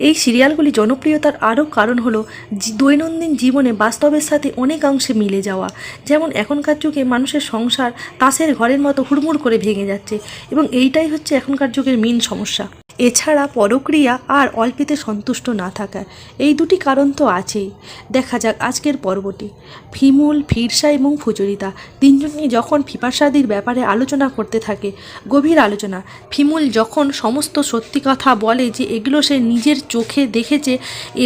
এই সিরিয়ালগুলি জনপ্রিয়তার আরও কারণ হলো দৈনন্দিন জীবনে বাস্তবের সাথে অনেকাংশে মিলে যাওয়া। যেমন এখনকার যুগে মানুষের সংসার তাসের ঘরের মতো হুড়মুড় করে ভেঙে যাচ্ছে এবং এইটাই হচ্ছে এখনকার যুগের মেন সমস্যা। এছাড়া পরক্রিয়া আর অল্পেতে সন্তুষ্ট না থাকা এই দুটি কারণ তো আছেই। দেখা যাক আজকের পর্বটি। ফিমুল, ফিরসা এবং ফুচরিতা তিনজনই যখন ফিপাসাদির ব্যাপারে আলোচনা করতে থাকে, গভীর আলোচনা, ফিমুল যখন সমস্ত সত্যি কথা বলে যে এগুলো সে নিজের চোখে দেখেছে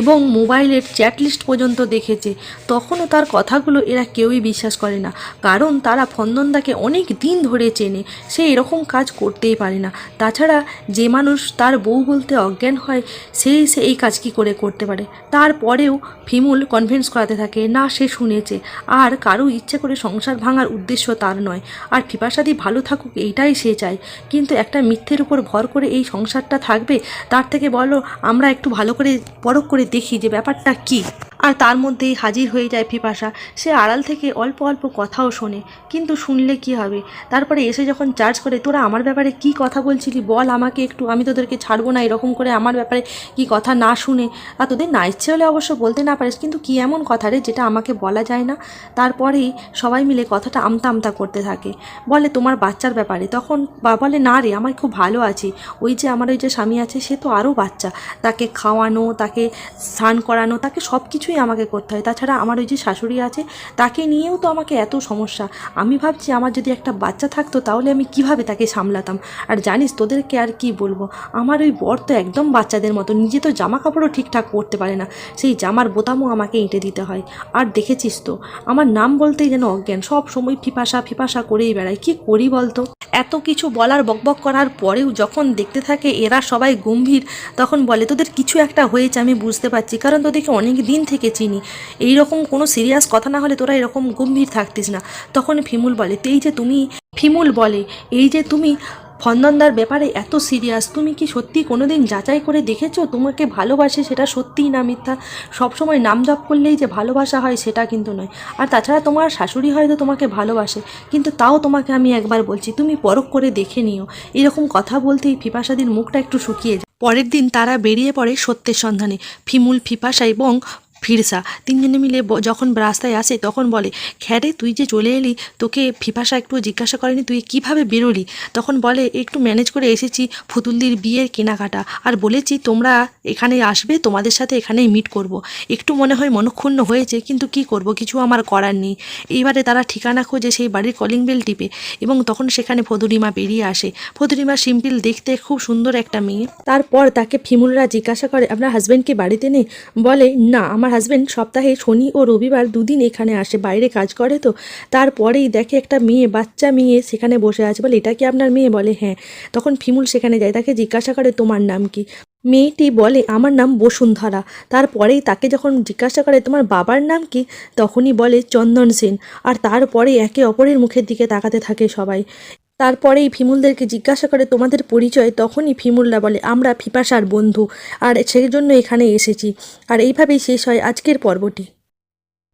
এবং মোবাইলের চ্যাট লিস্ট পর্যন্ত দেখেছে, তখনও তার কথাগুলো এরা কেউই বিশ্বাস করে না, কারণ তারা ফন্দনদাকে অনেক দিন ধরে চেনে, সে এরকম কাজ করতেই পারে না। তাছাড়া যে মানুষ তার বউ বলতে অজ্ঞান হয় সেই সে এই কাজ কি করে করতে পারে? তারপরেও ফিমুল কনভিন্স করাতে থাকে, না, সে শুনেছে। আর কারও ইচ্ছে করে সংসার ভাঙার উদ্দেশ্য তার নয়। আর ফিপাসাদি ভালো থাকুক, এইটাই সে চায়। কিন্তু একটা মিথ্যের উপর ভর করে এই সংসারটা থাকবে, তার থেকে বলো, আমরা একটু ভালো করে, পরখ করে দেখি যে ব্যাপারটা কী। আর তার মধ্যেই হাজির হয়ে যায় ফিপাসা সে আড়াল থেকে অল্প অল্প কথাও শোনে, কিন্তু শুনলে কি হবে? তারপরে এসে যখন চার্জ করে, তোরা আমার ব্যাপারে কি কথা বলছিলি? বল আমাকে একটু, আমি তোদেরকে ছাড়বো না এরকম করে আমার ব্যাপারে কি কথা না শুনে। আর তোদের না ইচ্ছে হলে অবশ্য বলতে না পারিস, কিন্তু কি এমন কথা রে যেটা আমাকে বলা যায় না? তারপরেই সবাই মিলে কথাটা আমতা আমতা করতে থাকে। বলে, তোমার বাচ্চার ব্যাপারে? তখন বা বলে, না রে, আমার খুব ভালো আছি। ওই যে আমার ওই যে স্বামী আছে, সে তো আরও বাচ্চা। তাকে খাওয়ানো, তাকে স্নান করানো, তাকে সব কিছুই আমাকে করতে হয়। তাছাড়া আমার ওই যে শাশুড়ি আছে, তাকে নিয়েও তো আমাকে এত সমস্যা। আমি ভাবছি আমার যদি একটা বাচ্চা থাকতো তাহলে আমি কীভাবে তাকে সামলাতাম? আর জানিস তোদেরকে আর কি বলব? আমার ওই বর তো একদম বাচ্চাদের মতো, নিজে তো জামা কাপড়ও ঠিকঠাক পরতে পারে না। সেই জামার বোতামও আমাকে এঁটে দিতে হয়। আর দেখেছিস তো, আমার নাম বলতেই যেন অজ্ঞান। সব সময় ফিপাসা ফিপাসা করেই বেড়ায়। কি করি বলতো? এত কিছু বলার বকবক করার পরেও যখন দেখতে থাকে এরা সবাই গম্ভীর, তখন বলে, তোদের কিছু একটা হয়েছে, আমি বুঝতে পারছি। কারণ তোদেরকে অনেক দিন থেকে চিনি। এই রকম কোনো সিরিয়াস কথা না হলে তোরা এরকম গম্ভীর থাকতিস না। তখন ফিমুল বলে এই যে তুমি, ফিমুল বলে, এই যে তুমি ফন্দনদার ব্যাপারে এত সিরিয়াস তুমি কি সত্যি কোনো দিন যাচাই করে দেখেছ? তোমাকে ভালোবাসে সেটা সত্যিই না মিথ্যা? সবসময় নাম জপ করলেই যে ভালোবাসা হয় সেটা কিন্তু নয়। আর তাছাড়া তোমার শাশুড়ি হয়তো তোমাকে ভালোবাসে, কিন্তু তাও তোমাকে আমি একবার বলছি, তুমি পরখ করে দেখে নিও। এরকম কথা বলতেই ফিপাসাদির মুখটা একটু শুকিয়ে যায়। পরের দিন তারা বেরিয়ে পড়ে সত্যের সন্ধানে। ফিমুল, ফিপাসা এবং ফিরসা। তিনজনে মিলে যখন রাস্তায় আসে, তখন বলে, খ্যারে, তুই যে চলে এলি, তোকে ফিফাসা একটু জিজ্ঞাসা করেনি, তুই কীভাবে বেরোলি? তখন বলে, একটু ম্যানেজ করে এসেছি, ফুতুলদির বিয়ের কেনাকাটা। আর বলেছি, তোমরা এখানে আসবে, তোমাদের সাথে এখানেই মিট করব। একটু মনে হয় মনক্ষুণ্ণ হয়েছে, কিন্তু কি করব, কিছু আমার করার নেই। এইবারে তারা ঠিকানা খোঁজে সেই বাড়ির কলিং বেল টিপে এবং তখন সেখানে ফদুরিমা বেরিয়ে আসে। ফদুরিমা সিম্পল দেখতে খুব সুন্দর একটা মেয়ে। তারপর তাকে ফিমুলরা জিজ্ঞাসা করে, আপনার হাজব্যান্ড কি বাড়িতে নেই? বলে, না, আমার হাজব্যান্ড সপ্তাহে শনি ও রবিবার দুদিন এখানে আসে, বাইরে কাজ করে তো। তারপরেই দেখে একটা মেয়ে, বাচ্চা মেয়ে সেখানে বসে আছে বলে, এটা কি আপনার মেয়ে? বলে হ্যাঁ। তখন ফিমুল সেখানে যায়, তাকে জিজ্ঞাসা করে, তোমার নাম কি? মেয়েটি বলে, আমার নাম বসুন্ধরা। তারপরেই তাকে যখন জিজ্ঞাসা করে, তোমার বাবার নাম কি? তখনই বলে, চন্দন সেন। আর তারপরে একে অপরের মুখের দিকে তাকাতে থাকে সবাই। তারপরেই ফিমুলদেরকে জিজ্ঞাসা করে, তোমাদের পরিচয়? তখনই ফিমুলরা বলে, আমরা ফিপাসার বন্ধু, আর সেই জন্য এখানে এসেছি। আর এইভাবেই শেষ হয় আজকের পর্বটি।